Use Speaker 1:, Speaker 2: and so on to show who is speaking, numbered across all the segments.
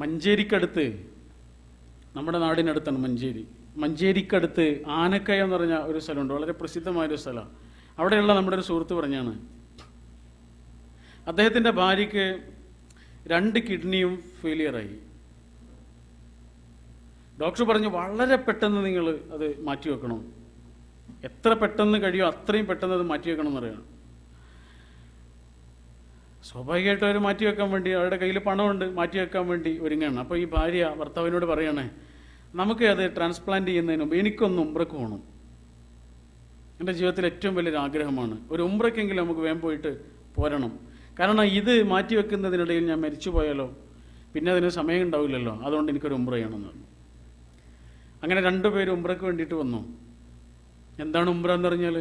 Speaker 1: മഞ്ചേരിക്കടുത്ത് നമ്മുടെ നാടിനടുത്താണ് മഞ്ചേരി. മഞ്ചേരിക്കടുത്ത് ആനക്കയം എന്ന് പറഞ്ഞ ഒരു സ്ഥലമുണ്ട് വളരെ പ്രസിദ്ധമായൊരു സ്ഥലമാണ് അവിടെയുള്ള നമ്മുടെ ഒരു സുഹൃത്ത് പറഞ്ഞാണ് അദ്ദേഹത്തിന്റെ ഭാര്യയ്ക്ക് രണ്ട് കിഡ്നിയും ഫെയിലിയറായി ഡോക്ടർ പറഞ്ഞു വളരെ പെട്ടെന്ന് നിങ്ങൾ അത് മാറ്റി വെക്കണം എത്ര പെട്ടെന്ന് കഴിയോ അത്രയും പെട്ടെന്ന് അത് മാറ്റി വെക്കണം എന്നറിയണം സ്വാഭാവികമായിട്ടും അവർ മാറ്റി വെക്കാൻ വേണ്ടി അവരുടെ കയ്യിൽ പണമുണ്ട് മാറ്റി വെക്കാൻ വേണ്ടി ഒരുങ്ങുകയാണ് അപ്പോൾ ഈ ഭാര്യ ഭർത്താവിനോട് പറയണേ നമുക്ക് അത് ട്രാൻസ്പ്ലാന്റ് ചെയ്യുന്നതിന് മുമ്പ് എനിക്കൊന്ന് ഉമ്പ്രക്ക് പോകണം എന്റെ ജീവിതത്തിൽ ഏറ്റവും വലിയൊരു ആഗ്രഹമാണ്. ഒരു ഉമ്പ്രക്കെങ്കിലും നമുക്ക് വേം പോയിട്ട് പോരണം. കാരണം ഇത് മാറ്റി വെക്കുന്നതിനിടയിൽ ഞാൻ മരിച്ചു പോയാലോ പിന്നെ അതിന് സമയം ഉണ്ടാവില്ലല്ലോ. അതുകൊണ്ട് എനിക്കൊരു ഉമ്പ്ര ചെയ്യണമെന്ന് പറഞ്ഞു. അങ്ങനെ രണ്ടുപേരും ഉമ്പ്രക്ക് വേണ്ടിയിട്ട് വന്നു. എന്താണ് ഉമ്പ്ര എന്ന് പറഞ്ഞാൽ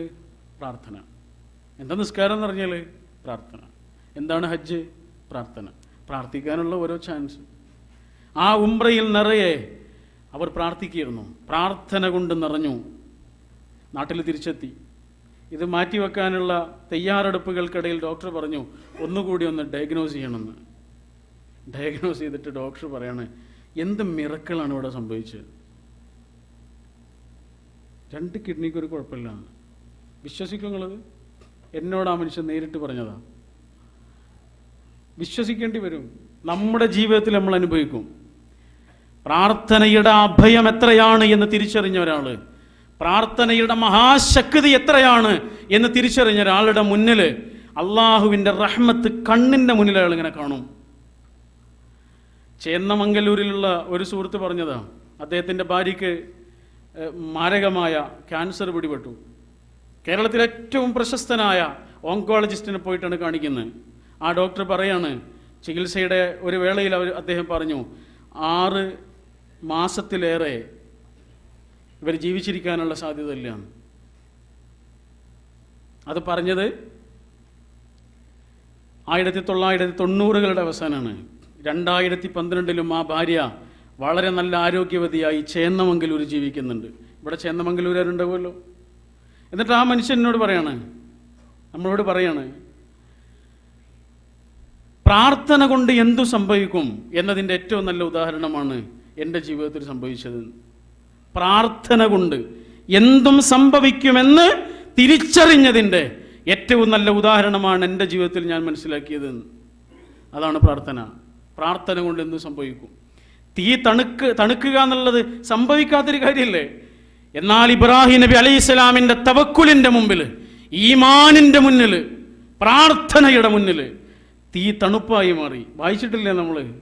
Speaker 1: പ്രാർത്ഥന. എന്താ നിസ്കാരം എന്ന് പറഞ്ഞാൽ പ്രാർത്ഥന. എന്താണ് ഹജ്ജ്? പ്രാർത്ഥന. പ്രാർത്ഥിക്കാനുള്ള ഓരോ ചാൻസ് ആ ഉംറയിൽ നിറയെ അവർ പ്രാർത്ഥിക്കുകയായിരുന്നു. പ്രാർത്ഥന കൊണ്ട് നിറഞ്ഞു. നാട്ടിൽ തിരിച്ചെത്തി. ഇത് മാറ്റിവെക്കാനുള്ള തയ്യാറെടുപ്പുകൾക്കിടയിൽ ഡോക്ടർ പറഞ്ഞു ഒന്നുകൂടി ഒന്ന് ഡയഗ്നോസ് ചെയ്യണമെന്ന്. ഡയഗ്നോസ് ചെയ്തിട്ട് ഡോക്ടർ പറയാണ് എന്ത് മിറക്കളാണ് ഇവിടെ സംഭവിച്ചത്? രണ്ട് കിഡ്നിക്ക് ഒരു കുഴപ്പമില്ല. എന്നോട് ആ മനുഷ്യൻ നേരിട്ട് പറഞ്ഞതാ. വിശ്വസിക്കേണ്ടി വരും. നമ്മുടെ ജീവിതത്തിൽ നമ്മൾ അനുഭവിക്കും. പ്രാർത്ഥനയുടെ അഭയം എത്രയാണ് എന്ന് തിരിച്ചറിഞ്ഞ ഒരാൾ. പ്രാർത്ഥനയുടെ മഹാശക്തി എത്രയാണ് എന്ന് തിരിച്ചറിഞ്ഞ ഒരാളുടെ മുന്നിൽ അള്ളാഹുവിന്റെ റഹ്മത്ത് കണ്ണിന്റെ മുന്നിൽ അയാൾ ഇങ്ങനെ കാണും. ചേന്നമംഗലൂരിലുള്ള ഒരു സുഹൃത്ത് പറഞ്ഞതാ അദ്ദേഹത്തിന്റെ ഭാര്യയ്ക്ക് മാരകമായ ക്യാൻസർ പിടിപെട്ടു. കേരളത്തിലെ ഏറ്റവും പ്രശസ്തനായ ഓങ്കോളജിസ്റ്റിനെ പോയിട്ടാണ് കാണിക്കുന്നത്. ആ ഡോക്ടർ പറയാണ് ചികിത്സയുടെ ഒരു വേളയിൽ അവർ അദ്ദേഹം പറഞ്ഞു ആറ് മാസത്തിലേറെ ഇവർ ജീവിച്ചിരിക്കാനുള്ള സാധ്യത ഇല്ല അത് പറഞ്ഞത് ആയിരത്തി തൊള്ളായിരത്തി തൊണ്ണൂറുകളുടെ അവസാനമാണ്. രണ്ടായിരത്തി പന്ത്രണ്ടിലും ആ ഭാര്യ വളരെ നല്ല ആരോഗ്യവതിയായി ചേന്നമംഗലൂർ ജീവിക്കുന്നുണ്ട്. ഇവിടെ ചേന്നമംഗലൂരുണ്ടാവുമല്ലോ എന്നിട്ട് ആ മനുഷ്യനോട് പറയാണ് നമ്മളോട് പറയാണ് പ്രാർത്ഥന കൊണ്ട് എന്തു സംഭവിക്കും എന്നതിന്റെ ഏറ്റവും നല്ല ഉദാഹരണമാണ് എന്റെ ജീവിതത്തിൽ സംഭവിച്ചത്. പ്രാർത്ഥന കൊണ്ട് എന്തും സംഭവിക്കുമെന്ന് തിരിച്ചറിഞ്ഞതിന്റെ ഏറ്റവും നല്ല ഉദാഹരണമാണ് എന്റെ ജീവിതത്തിൽ ഞാൻ മനസ്സിലാക്കിയത്. അതാണ് പ്രാർത്ഥന. പ്രാർത്ഥന കൊണ്ട് എന്തും സംഭവിക്കും? തീ തണുക്ക് തണുക്കുക എന്നുള്ളത് സംഭവിക്കാത്തൊരു കാര്യമല്ലേ? എന്നാൽ ഇബ്രാഹിം നബി അലൈഹി സ്വലാമിന്റെ തവക്കുലിന്റെ മുമ്പിൽ ഈമാനിന്റെ മുന്നിൽ പ്രാർത്ഥനയുടെ മുന്നിൽ തീ തണുപ്പായി മാറി. വായിച്ചിട്ടില്ലേ നമ്മൾ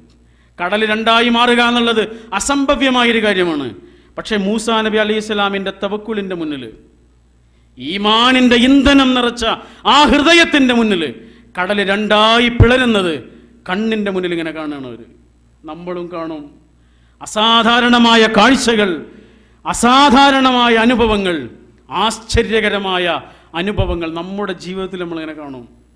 Speaker 1: കടൽ രണ്ടായി മാറുക എന്നുള്ളത് അസംഭവ്യമായൊരു കാര്യമാണ്. പക്ഷേ മൂസാ നബി അലൈഹി സ്വലാമിന്റെ തവക്കുലിന്റെ മുന്നിൽ ഈമാനിന്റെ ഇന്ധനം നിറച്ച ആ ഹൃദയത്തിന്റെ മുന്നിൽ കടൽ രണ്ടായി പിളരുന്നത് കണ്ണിന്റെ മുന്നിൽ ഇങ്ങനെ കാണുകയാണ് അവർ നമ്മളും കാണും. അസാധാരണമായ കാഴ്ചകൾ അസാധാരണമായ അനുഭവങ്ങൾ ആശ്ചര്യകരമായ അനുഭവങ്ങൾ നമ്മുടെ ജീവിതത്തിൽ നമ്മളിങ്ങനെ കാണും.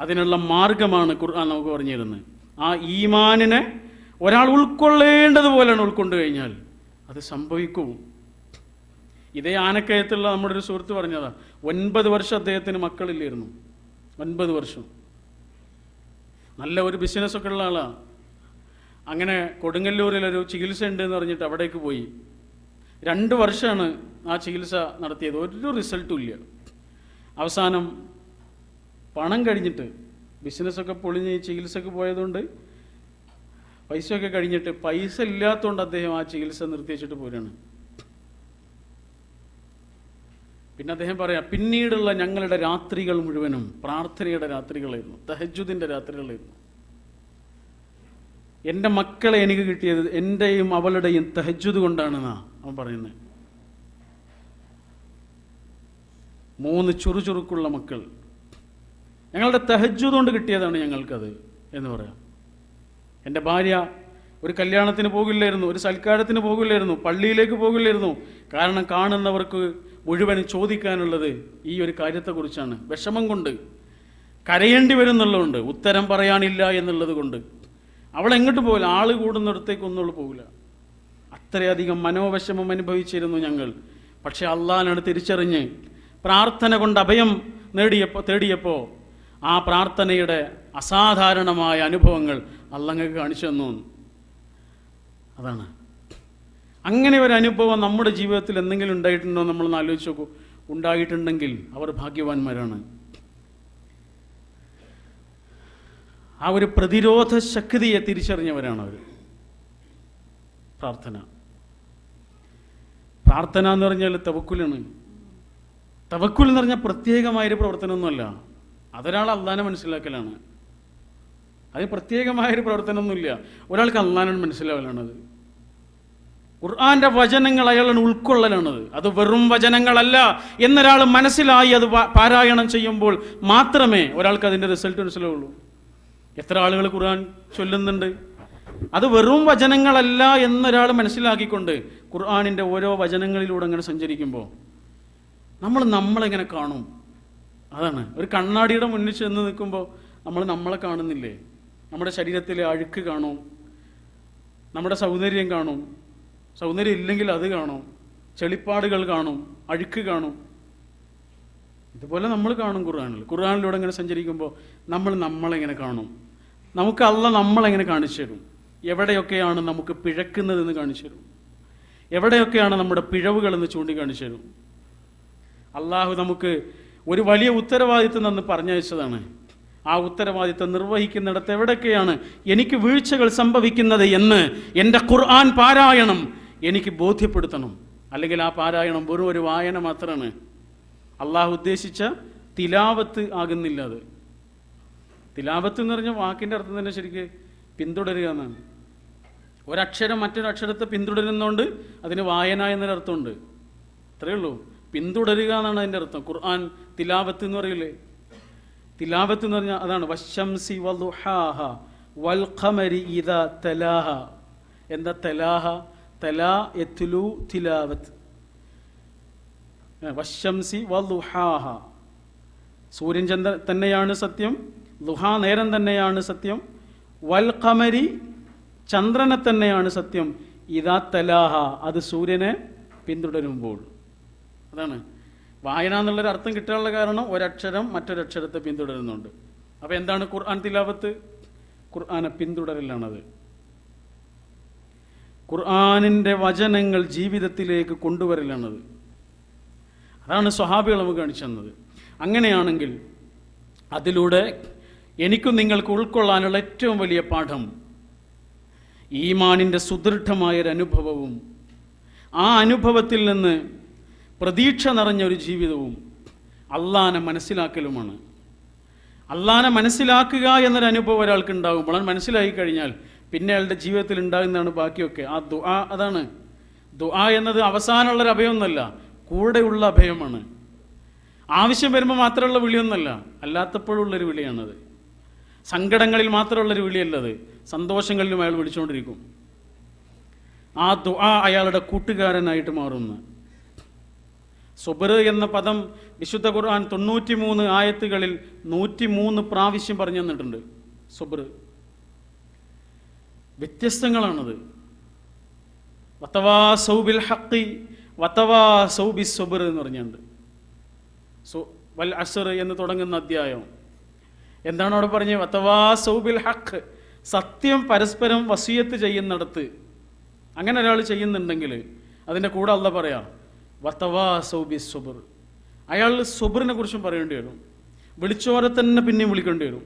Speaker 1: അതിനുള്ള മാർഗമാണ് ഖുർആൻ നമുക്ക് പറഞ്ഞു തരുന്നത്. ആ ഈമാനിനെ ഒരാൾ ഉൾക്കൊള്ളേണ്ടതുപോലെയാണ് ഉൾക്കൊണ്ട് കഴിഞ്ഞാൽ അത് സംഭവിക്കും ഇതേ ആനക്കയത്തുള്ള നമ്മുടെ ഒരു സുഹൃത്ത് പറഞ്ഞതാ ഒൻപത് വർഷം അദ്ദേഹത്തിന് മക്കളില്ലായിരുന്നു. ഒൻപത് വർഷം. നല്ല ഒരു ബിസിനസ്സൊക്കെ ഉള്ള ആളാണ് അങ്ങനെ കൊടുങ്ങല്ലൂരിലൊരു ചികിത്സ ഉണ്ട് എന്ന് പറഞ്ഞിട്ട് അവിടേക്ക് പോയി. രണ്ട് വർഷമാണ് ആ ചികിത്സ നടത്തിയത്. ഒരു റിസൾട്ടും ഇല്ല. അവസാനം പണം കഴിഞ്ഞിട്ട് ബിസിനസ്സൊക്കെ പൊളിഞ്ഞ് ചികിത്സക്ക് പോയതുകൊണ്ട് പൈസയൊക്കെ കഴിഞ്ഞിട്ട് പൈസ ഇല്ലാത്തതുകൊണ്ട് അദ്ദേഹം ആ ചികിത്സ നിർത്തിവെച്ചിട്ട് പോരാണ്. പിന്നെ അദ്ദേഹം പറയാം പിന്നീടുള്ള ഞങ്ങളുടെ രാത്രികൾ മുഴുവനും പ്രാർത്ഥനയുടെ രാത്രികളായിരുന്നു തഹജുദിന്റെ രാത്രികളായിരുന്നു. എന്റെ മക്കളെ എനിക്ക് കിട്ടിയത് എന്റെയും അവളുടെയും തഹജുദ് കൊണ്ടാണെന്നാ അവൻ പറയുന്നത് മൂന്ന് ചുറുചുറുക്കുള്ള മക്കൾ ഞങ്ങളുടെ തഹജുദ് കൊണ്ട് കിട്ടിയതാണ് ഞങ്ങൾക്കത് എന്ന് പറയാം. എന്റെ ഭാര്യ ഒരു കല്യാണത്തിന് പോകില്ലായിരുന്നു ഒരു സൽക്കാരത്തിന് പോകില്ലായിരുന്നു പള്ളിയിലേക്ക് പോകില്ലായിരുന്നു. കാരണം കാണുന്നവർക്ക് മുഴുവൻ ചോദിക്കാനുള്ളത് ഈ ഒരു കാര്യത്തെക്കുറിച്ചാണ്. വിഷമം കൊണ്ട് കരയേണ്ടി വരുന്നുള്ളതുകൊണ്ട് ഉത്തരം പറയാനില്ല എന്നുള്ളത് കൊണ്ട്. അവൾ എങ്ങോട്ട് പോകില്ല ആൾ കൂടുന്നിടത്തേക്ക് അവൾ പോകില്ല അത്രയധികം മനോവിഷമം അനുഭവിച്ചിരുന്നു ഞങ്ങൾ. പക്ഷേ അള്ളാഹാനാണ് തിരിച്ചറിഞ്ഞ് പ്രാർത്ഥന കൊണ്ട് അഭയം നേടിയപ്പോൾ തേടിയപ്പോൾ ആ പ്രാർത്ഥനയുടെ അസാധാരണമായ അനുഭവങ്ങൾ അള്ളങ്ങൾക്ക് കാണിച്ചു തന്നു അതാണ്. അങ്ങനെ ഒരു അനുഭവം നമ്മുടെ ജീവിതത്തിൽ എന്തെങ്കിലും ഉണ്ടായിട്ടുണ്ടോ നമ്മളൊന്ന് ആലോചിച്ച് നോക്കൂ. ഉണ്ടായിട്ടുണ്ടെങ്കിൽ അവർ ഭാഗ്യവാന്മാരാണ്. ആ ഒരു പ്രതിരോധ ശക്തിയെ തിരിച്ചറിഞ്ഞവരാണ് അവർ പ്രാർത്ഥന. പ്രാർത്ഥന എന്ന് പറഞ്ഞാൽ തവക്കുലാണ്. തവക്കുൽ എന്ന് പറഞ്ഞാൽ പ്രത്യേകമായൊരു പ്രവർത്തനമൊന്നുമല്ല. അതൊരാൾ അള്ളാനെ മനസ്സിലാക്കലാണ്. അത് പ്രത്യേകമായൊരു പ്രവർത്തനമൊന്നുമില്ല. ഒരാൾക്ക് അള്ളാനാണ് മനസ്സിലാവലാണത്. ഖുർആന്റെ വചനങ്ങൾ അയാളാണ് ഉൾക്കൊള്ളലാണത്. അത് വെറും വചനങ്ങളല്ല. എന്നൊരാൾ മനസ്സിലായി അത് പാരായണം ചെയ്യുമ്പോൾ മാത്രമേ ഒരാൾക്ക് അതിന്റെ റിസൾട്ട് മനസ്സിലാവുള്ളൂ. എത്ര ആളുകൾ ഖുർആൻ ചൊല്ലുന്നുണ്ട്? അത് വെറും വചനങ്ങളല്ല എന്നൊരാൾ മനസ്സിലാക്കിക്കൊണ്ട് ഖുർആാനിന്റെ ഓരോ വചനങ്ങളിലൂടെ അങ്ങനെ സഞ്ചരിക്കുമ്പോൾ നമ്മൾ നമ്മളെങ്ങനെ കാണും? അതാണ്. ഒരു കണ്ണാടിയുടെ മുന്നിൽ ചെന്ന് നിൽക്കുമ്പോൾ നമ്മൾ നമ്മളെ കാണുന്നില്ലേ? നമ്മുടെ ശരീരത്തിലെ അഴുക്ക് കാണും. നമ്മുടെ സൗന്ദര്യം കാണും. സൗന്ദര്യം ഇല്ലെങ്കിൽ അത് കാണും. ചെളിപ്പാടുകൾ കാണും. അഴുക്ക് കാണും. ഇതുപോലെ നമ്മൾ കാണും ഖുർആാനിൽ. ഖുർആാനിലൂടെ ഇങ്ങനെ സഞ്ചരിക്കുമ്പോൾ നമ്മൾ നമ്മളെങ്ങനെ കാണും. നമുക്ക് അല്ല നമ്മളെങ്ങനെ കാണിച്ചു തരും. എവിടെയൊക്കെയാണ് നമുക്ക് പിഴക്കുന്നതെന്ന് കാണിച്ചു തരും. എവിടെയൊക്കെയാണ് നമ്മുടെ പിഴവുകളെന്ന് ചൂണ്ടിക്കാണിച്ചു തരും. അള്ളാഹു നമുക്ക് ഒരു വലിയ ഉത്തരവാദിത്വം തന്ന് പറഞ്ഞയച്ചതാണ്. ആ ഉത്തരവാദിത്വം നിർവഹിക്കുന്നിടത്ത് എവിടെയൊക്കെയാണ് എനിക്ക് വീഴ്ചകൾ സംഭവിക്കുന്നത് എന്ന് എന്റെ ഖുർആൻ പാരായണം എനിക്ക് ബോധ്യപ്പെടുത്തണം. അല്ലെങ്കിൽ ആ പാരായണം വെറും ഒരു വായന മാത്രമാണ് അള്ളാഹു ഉദ്ദേശിച്ച തിലാവത്ത് ആകുന്നില്ല അത്. തിലാവത്ത് എന്ന് പറഞ്ഞ വാക്കിന്റെ അർത്ഥം തന്നെ ശരിക്ക് പിന്തുടരുക എന്നാണ്. ഒരക്ഷരം മറ്റൊരു അക്ഷരത്തെ പിന്തുടരുന്നതുകൊണ്ട് അതിന് വായന എന്നൊരർത്ഥമുണ്ട്. അത്രയേ ഉള്ളൂ. പിന്തുടരുക എന്നാണ് അതിന്റെ അർത്ഥം. ഖുർആൻ തിലാവത്ത് എന്ന് പറയില്ലേ? തിലാവത്ത് എന്ന് പറഞ്ഞാൽ അതാണ് വശംസി വലുഹാഹ വൽ ഖമരി ഇദ തലാഹ. എന്താ തലാഹ? തലാ എത്തുലു തിലാവത്ത്. വശംസി വലുഹാഹ. സൂര്യൻ ചന്ദ്ര തന്നെയാണ് സത്യം ലുഹാ നേരം തന്നെയാണ് സത്യം വൽ ഖമരി ചന്ദ്രനെ തന്നെയാണ് സത്യം ഇതാ തലാഹ. അത് സൂര്യനെ പിന്തുടരുമ്പോൾ. അതാണ്. വായന എന്നുള്ളൊരു അർത്ഥം കിട്ടാനുള്ള കാരണം ഒരക്ഷരം മറ്റൊരക്ഷരത്തെ പിന്തുടരുന്നുണ്ട്. അപ്പോൾ എന്താണ് ഖുർആൻ തിലാവത്ത്? ഖുർആനെ പിന്തുടരലാണത്. ഖുർആാനിന്റെ വചനങ്ങൾ ജീവിതത്തിലേക്ക് കൊണ്ടുവരലാണത്. അതാണ് സ്വഹാബികൾ നമുക്ക് കാണിച്ചു തന്നത്. അങ്ങനെയാണെങ്കിൽ അതിലൂടെ എനിക്കും നിങ്ങൾക്ക് ഉൾക്കൊള്ളാനുള്ള ഏറ്റവും വലിയ പാഠം ഈമാനിന്റെ സുദൃഢമായൊരനുഭവവും ആ അനുഭവത്തിൽ നിന്ന് പ്രതീക്ഷ നിറഞ്ഞ ഒരു ജീവിതവും അള്ളാനെ മനസ്സിലാക്കലുമാണ്. അള്ളാനെ മനസ്സിലാക്കുക എന്നൊരു അനുഭവം ഒരാൾക്ക് ഉണ്ടാകുമ്പോൾ അത് മനസ്സിലാക്കി കഴിഞ്ഞാൽ പിന്നെ അയാളുടെ ജീവിതത്തിൽ ഉണ്ടാകുന്നതാണ് ബാക്കിയൊക്കെ. ആ ദുആ അതാണ്. ദുആ എന്നത് അവസാനമുള്ളൊരു അഭയമൊന്നുമല്ല കൂടെയുള്ള അഭയമാണ്. ആവശ്യം വരുമ്പോൾ മാത്രമുള്ള വിളിയൊന്നുമല്ല അല്ലാത്തപ്പോഴുള്ളൊരു വിളിയാണത്. സങ്കടങ്ങളിൽ മാത്രമുള്ളൊരു വിളിയല്ലത് സന്തോഷങ്ങളിലും അയാൾ വിളിച്ചുകൊണ്ടിരിക്കും. ആ ദുആ അയാളുടെ കൂട്ടുകാരനായിട്ട് മാറുന്നു. സുബർ എന്ന പദം വിശുദ്ധ ഖുർആൻ തൊണ്ണൂറ്റി മൂന്ന് ആയത്തുകളിൽ നൂറ്റി മൂന്ന് പ്രാവശ്യം പറഞ്ഞു തന്നിട്ടുണ്ട്. സുബർ. വ്യത്യസ്തങ്ങളാണത്. വത്തവാ സൗബിൽ ഹക്കി വത്തവാ സൗബി സുബർ എന്ന് പറഞ്ഞുണ്ട് സു വൽ അസർ എന്ന് തുടങ്ങുന്ന അധ്യായം. എന്താണ് അവിടെ പറഞ്ഞത്? വത്തവാ സൗബിൽ ഹക്ക് സത്യം പരസ്പരം വസീയത്ത് ചെയ്യുന്നിടത്ത്. അങ്ങനെ ഒരാൾ ചെയ്യുന്നുണ്ടെങ്കിൽ അതിന്റെ കൂടെ അല്ല പറയാം. വത്തവാ സൗബി സുബർ. അയാൾ സുബറിനെ കുറിച്ചും പറയേണ്ടി വരും. വിളിച്ചോരെ തന്നെ പിന്നെയും വിളിക്കേണ്ടി വരും.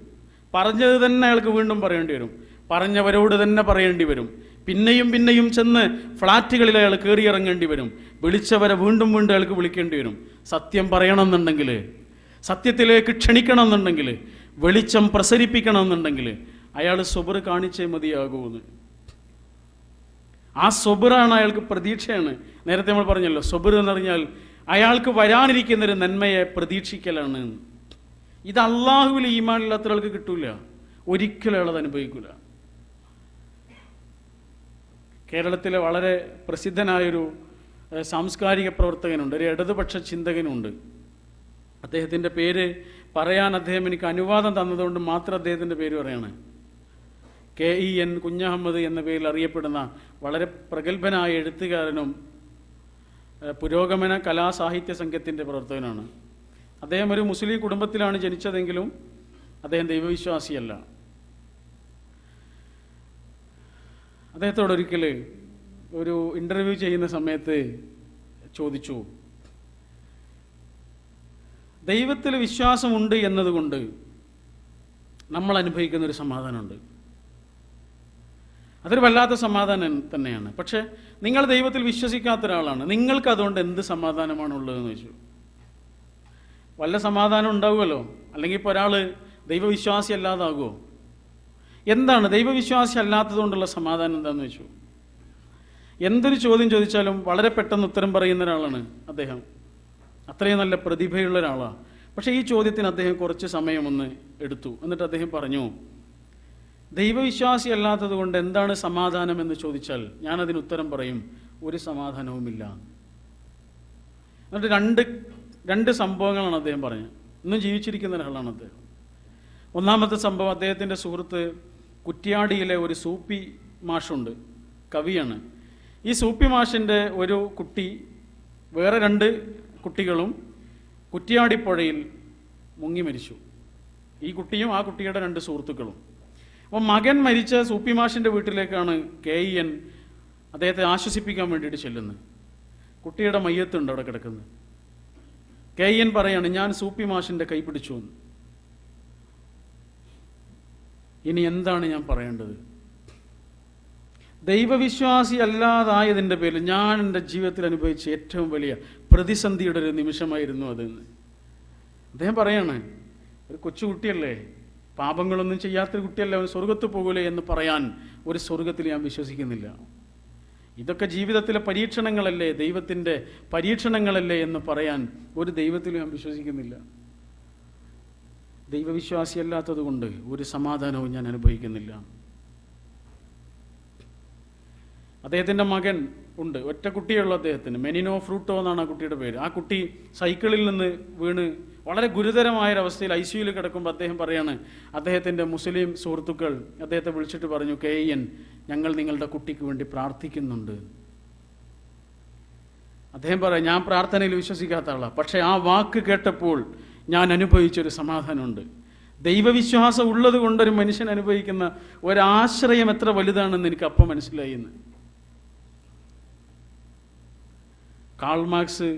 Speaker 1: പറഞ്ഞത് തന്നെ അയാൾക്ക് വീണ്ടും പറയേണ്ടി വരും. പറഞ്ഞവരോട് തന്നെ പറയേണ്ടി വരും. പിന്നെയും പിന്നെയും ചെന്ന് ഫ്ലാറ്റുകളിൽ അയാൾ കയറി ഇറങ്ങേണ്ടി വരും. വിളിച്ചവരെ വീണ്ടും വീണ്ടും അയാൾക്ക് വിളിക്കേണ്ടി വരും. സത്യം പറയണമെന്നുണ്ടെങ്കിൽ സത്യത്തിലേക്ക് ക്ഷണിക്കണം എന്നുണ്ടെങ്കിൽ വെളിച്ചം പ്രസരിപ്പിക്കണം എന്നുണ്ടെങ്കിൽ അയാൾ സുബർ കാണിച്ചേ മതിയാകൂന്ന്. ആ സ്വബുറാണ് അയാൾക്ക് പ്രതീക്ഷയാണ്. നേരത്തെ നമ്മൾ പറഞ്ഞല്ലോ സ്വബുർ എന്ന് പറഞ്ഞാൽ അയാൾക്ക് വരാനിരിക്കുന്ന ഒരു നന്മയെ പ്രതീക്ഷിക്കലാണ്. ഇത് അള്ളാഹുവിൽ ഈമാനില്ലാത്ത ഒരാൾക്ക് കിട്ടൂല. ഒരിക്കലും അയാളത് അനുഭവിക്കില്ല കേരളത്തിലെ വളരെ പ്രസിദ്ധനായൊരു സാംസ്കാരിക പ്രവർത്തകനുണ്ട് ഒരു ഇടതുപക്ഷ ചിന്തകനുണ്ട്. അദ്ദേഹത്തിന്റെ പേര് പറയാൻ അദ്ദേഹം എനിക്ക് അനുവാദം തന്നതുകൊണ്ട് മാത്രം അദ്ദേഹത്തിന്റെ പേര് പറയാണ്. കെ ഇ എൻ കുഞ്ഞഹമ്മദ് എന്ന പേരിൽ അറിയപ്പെടുന്ന വളരെ പ്രഗത്ഭനായ എഴുത്തുകാരനും പുരോഗമന കലാസാഹിത്യ സംഘത്തിന്റെ പ്രവർത്തകനാണ്. അദ്ദേഹം ഒരു മുസ്ലിം കുടുംബത്തിലാണ് ജനിച്ചതെങ്കിലും അദ്ദേഹം ദൈവവിശ്വാസിയല്ല. അദ്ദേഹത്തോട് ഒരിക്കൽ ഒരു ഇന്റർവ്യൂ ചെയ്യുന്ന സമയത്ത് ചോദിച്ചു ദൈവത്തിൽ വിശ്വാസമുണ്ട് എന്നതുകൊണ്ട് നമ്മൾ അനുഭവിക്കുന്ന ഒരു സമാധാനമുണ്ട്. അതൊരു വല്ലാത്ത സമാധാനം തന്നെയാണ്. പക്ഷേ നിങ്ങൾ ദൈവത്തിൽ വിശ്വസിക്കാത്ത ഒരാളാണ്. നിങ്ങൾക്ക് അതുകൊണ്ട് എന്ത് സമാധാനമാണ് ഉള്ളതെന്ന് ചോദിച്ചു. വല്ല സമാധാനം ഉണ്ടാവുമല്ലോ? അല്ലെങ്കിൽ ഇപ്പോൾ ഒരാൾ ദൈവവിശ്വാസി അല്ലാതാകുമോ എന്താണ് ദൈവവിശ്വാസി അല്ലാത്തത് കൊണ്ടുള്ള സമാധാനം എന്താണെന്ന് വെച്ചു എന്തൊരു ചോദ്യം ചോദിച്ചാലും വളരെ പെട്ടെന്ന് ഉത്തരം പറയുന്ന ഒരാളാണ് അദ്ദേഹം. അത്രയും നല്ല പ്രതിഭയുള്ള ഒരാളാണ് പക്ഷേ ഈ ചോദ്യത്തിന് അദ്ദേഹം കുറച്ച് സമയമൊന്ന് എടുത്തു. എന്നിട്ട് അദ്ദേഹം പറഞ്ഞു ദൈവവിശ്വാസി അല്ലാത്തത് കൊണ്ട് എന്താണ് സമാധാനം എന്ന് ചോദിച്ചാൽ ഞാനതിന് ഉത്തരം പറയും ഒരു സമാധാനവുമില്ല. എന്നിട്ട് രണ്ട് രണ്ട് സംഭവങ്ങളാണ് അദ്ദേഹം പറഞ്ഞത്. ഇന്നും ജീവിച്ചിരിക്കുന്ന ഒരാളാണ് അദ്ദേഹം. ഒന്നാമത്തെ സംഭവം അദ്ദേഹത്തിന്റെ സുഹൃത്ത് കുറ്റ്യാടിയിലെ ഒരു സൂപ്പി മാഷുണ്ട് കവിയാണ്. ഈ സൂപ്പി മാഷിന്റെ ഒരു കുട്ടി വേറെ രണ്ട് കുട്ടികളും കുറ്റ്യാടിപ്പുഴയിൽ മുങ്ങി മരിച്ചു. ഈ കുട്ടിയും ആ കുട്ടിയുടെ രണ്ട് സുഹൃത്തുക്കളും. അപ്പം മകൻ മരിച്ച സൂപ്പി മാഷിന്റെ വീട്ടിലേക്കാണ് കെ ഇ എൻ അദ്ദേഹത്തെ ആശ്വസിപ്പിക്കാൻ വേണ്ടിയിട്ട് ചെല്ലുന്നത്. കുട്ടിയുടെ മയ്യത്തുണ്ട് അവിടെ കിടക്കുന്നത്. കെ എൻ പറയാണ് ഞാൻ സൂപ്പി മാഷിന്റെ കൈ പിടിച്ചു ഇനി എന്താണ് ഞാൻ പറയേണ്ടത്? ദൈവവിശ്വാസി അല്ലാതായതിന്റെ പേരിൽ ഞാൻ എന്റെ ജീവിതത്തിൽ അനുഭവിച്ച ഏറ്റവും വലിയ പ്രതിസന്ധിയുടെ ഒരു നിമിഷമായിരുന്നു അതെന്ന്. അദ്ദേഹം പറയാണ് ഒരു കൊച്ചുകുട്ടിയല്ലേ പാപങ്ങളൊന്നും ചെയ്യാത്ത കുട്ടിയല്ല അവൻ സ്വർഗത്ത് പോകൂലേ എന്ന് പറയാൻ ഒരു സ്വർഗത്തിൽ ഞാൻ വിശ്വസിക്കുന്നില്ല. ഇതൊക്കെ ജീവിതത്തിലെ പരീക്ഷണങ്ങളല്ലേ ദൈവത്തിന്റെ പരീക്ഷണങ്ങളല്ലേ എന്ന് പറയാൻ ഒരു ദൈവത്തിലും ഞാൻ വിശ്വസിക്കുന്നില്ല. ദൈവവിശ്വാസിയല്ലാത്തത് കൊണ്ട് ഒരു സമാധാനവും ഞാൻ അനുഭവിക്കുന്നില്ല. അദ്ദേഹത്തിന്റെ മകൻ ഉണ്ട് ഒറ്റ കുട്ടിയുള്ള അദ്ദേഹത്തിന്. മെനിനോ ഫ്രൂട്ടോ എന്നാണ് ആ കുട്ടിയുടെ പേര്. ആ കുട്ടി സൈക്കിളിൽ നിന്ന് വീണ് വളരെ ഗുരുതരമായൊരവസ്ഥയിൽ ഐ സിയുയിൽ കിടക്കുമ്പോൾ അദ്ദേഹം പറയാണ് അദ്ദേഹത്തിന്റെ മുസ്ലിം സുഹൃത്തുക്കൾ അദ്ദേഹത്തെ വിളിച്ചിട്ട് പറഞ്ഞു കെ എൻ ഞങ്ങൾ നിങ്ങളുടെ കുട്ടിക്ക് വേണ്ടി പ്രാർത്ഥിക്കുന്നുണ്ട്. അദ്ദേഹം പറയാം ഞാൻ പ്രാർത്ഥനയിൽ വിശ്വസിക്കാത്ത ആളാണ് പക്ഷേ ആ വാക്ക് കേട്ടപ്പോൾ ഞാൻ അനുഭവിച്ചൊരു സമാധാനമുണ്ട്. ദൈവവിശ്വാസം ഉള്ളത് കൊണ്ടൊരു മനുഷ്യൻ അനുഭവിക്കുന്ന ഒരാശ്രയം എത്ര വലുതാണെന്ന് എനിക്ക് അപ്പം മനസ്സിലായി എന്ന് കാൾ മാർക്സ്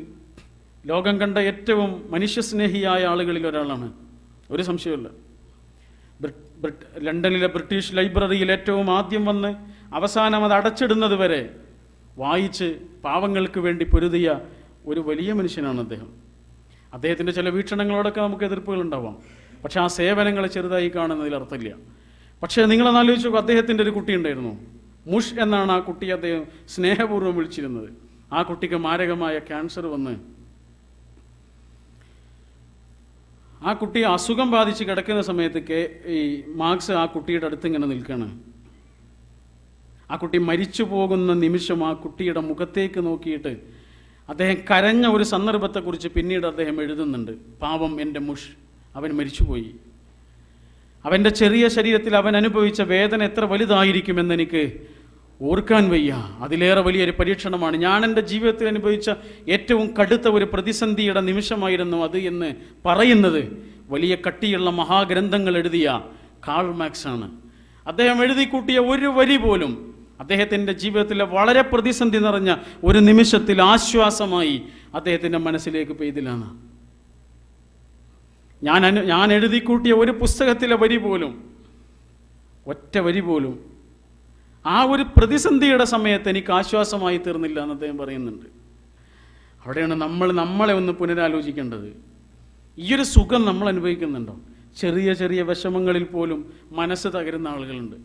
Speaker 1: ലോകം കണ്ട ഏറ്റവും മനുഷ്യസ്നേഹിയായ ആളുകളിൽ ഒരാളാണ്. ഒരു സംശയമില്ല ലണ്ടനിലെ ബ്രിട്ടീഷ് ലൈബ്രറിയിൽ ഏറ്റവും ആദ്യം വന്ന് അവസാനം അത് അടച്ചിടുന്നത് വരെ വായിച്ച് പാവങ്ങൾക്ക് വേണ്ടി പൊരുതിയ ഒരു വലിയ മനുഷ്യനാണ് അദ്ദേഹം. അദ്ദേഹത്തിന്റെ ചില വീക്ഷണങ്ങളോടൊക്കെ നമുക്ക് എതിർപ്പുകൾ ഉണ്ടാവാം. പക്ഷെ ആ സേവനങ്ങളെ ചെറുതായി കാണുന്നതിൽ അർത്ഥമില്ല. പക്ഷേ നിങ്ങളൊന്ന് ആലോചിച്ച് നോക്കൂ അദ്ദേഹത്തിന്റെ ഒരു കുട്ടി ഉണ്ടായിരുന്നു. മുഷ് എന്നാണ് ആ കുട്ടി അദ്ദേഹം സ്നേഹപൂർവം വിളിച്ചിരുന്നത്. ആ കുട്ടിക്ക് മാരകമായ ക്യാൻസർ വന്ന് ആ കുട്ടി അസുഖം ബാധിച്ച് കിടക്കുന്ന സമയത്തൊക്കെ ഈ മാർക്സ് ആ കുട്ടിയുടെ അടുത്ത് ഇങ്ങനെ നിൽക്കുകയാണ് ആ കുട്ടി മരിച്ചു പോകുന്ന നിമിഷം ആ കുട്ടിയുടെ മുഖത്തേക്ക് നോക്കിയിട്ട് അദ്ദേഹം കരഞ്ഞ ഒരു സന്ദർഭത്തെക്കുറിച്ച് പിന്നീട് അദ്ദേഹം എഴുതുന്നുണ്ട്. പാവം എന്റെ മുഷ് അവൻ മരിച്ചുപോയി. അവന്റെ ചെറിയ ശരീരത്തിൽ അവൻ അനുഭവിച്ച വേദന എത്ര വലുതായിരിക്കുമെന്ന് എനിക്ക് ഓർക്കാൻ വയ്യ. അതിലേറെ വലിയൊരു പരീക്ഷണമാണ്. ഞാൻ എന്റെ ജീവിതത്തിൽ അനുഭവിച്ച ഏറ്റവും കടുത്ത ഒരു പ്രതിസന്ധിയുടെ നിമിഷമായിരുന്നു അത് എന്ന് പറയുന്നത് വലിയ കട്ടിയുള്ള മഹാഗ്രന്ഥങ്ങൾ എഴുതിയ കാൾ മാക്സ് ആണ്. അദ്ദേഹം എഴുതി കൂട്ടിയ ഒരു വരി പോലും അദ്ദേഹത്തിന്റെ ജീവിതത്തിലെ വളരെ പ്രതിസന്ധി നിറഞ്ഞ ഒരു നിമിഷത്തിൽ ആശ്വാസമായി അദ്ദേഹത്തിന്റെ മനസ്സിലേക്ക് പെയ്തിലാണ്. ഞാൻ ഞാൻ എഴുതി കൂട്ടിയ ഒരു പുസ്തകത്തിലെ വരി പോലും ഒറ്റ വരി പോലും ആ ഒരു പ്രതിസന്ധിയുടെ സമയത്ത് എനിക്ക് ആശ്വാസമായി തീർന്നില്ല എന്ന് അദ്ദേഹം പറയുന്നുണ്ട്. അവിടെയാണ് നമ്മൾ നമ്മളെ ഒന്ന് പുനരാലോചിക്കേണ്ടത്. ഈ ഒരു സുഖം നമ്മൾ അനുഭവിക്കുന്നുണ്ടോ? ചെറിയ ചെറിയ വിഷമങ്ങളിൽ പോലും മനസ്സ് തകരുന്ന ആളുകളുണ്ട്.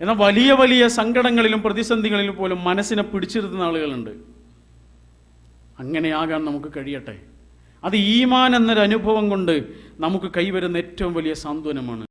Speaker 1: എന്നാൽ വലിയ വലിയ സങ്കടങ്ങളിലും പ്രതിസന്ധികളിലും പോലും മനസ്സിനെ പിടിച്ചിരുത്തുന്ന ആളുകളുണ്ട്. അങ്ങനെയാകാൻ നമുക്ക് കഴിയട്ടെ. അത് ഈമാൻ എന്നൊരു അനുഭവം കൊണ്ട് നമുക്ക് കൈവരുന്ന ഏറ്റവും വലിയ സാന്ത്വനമാണ്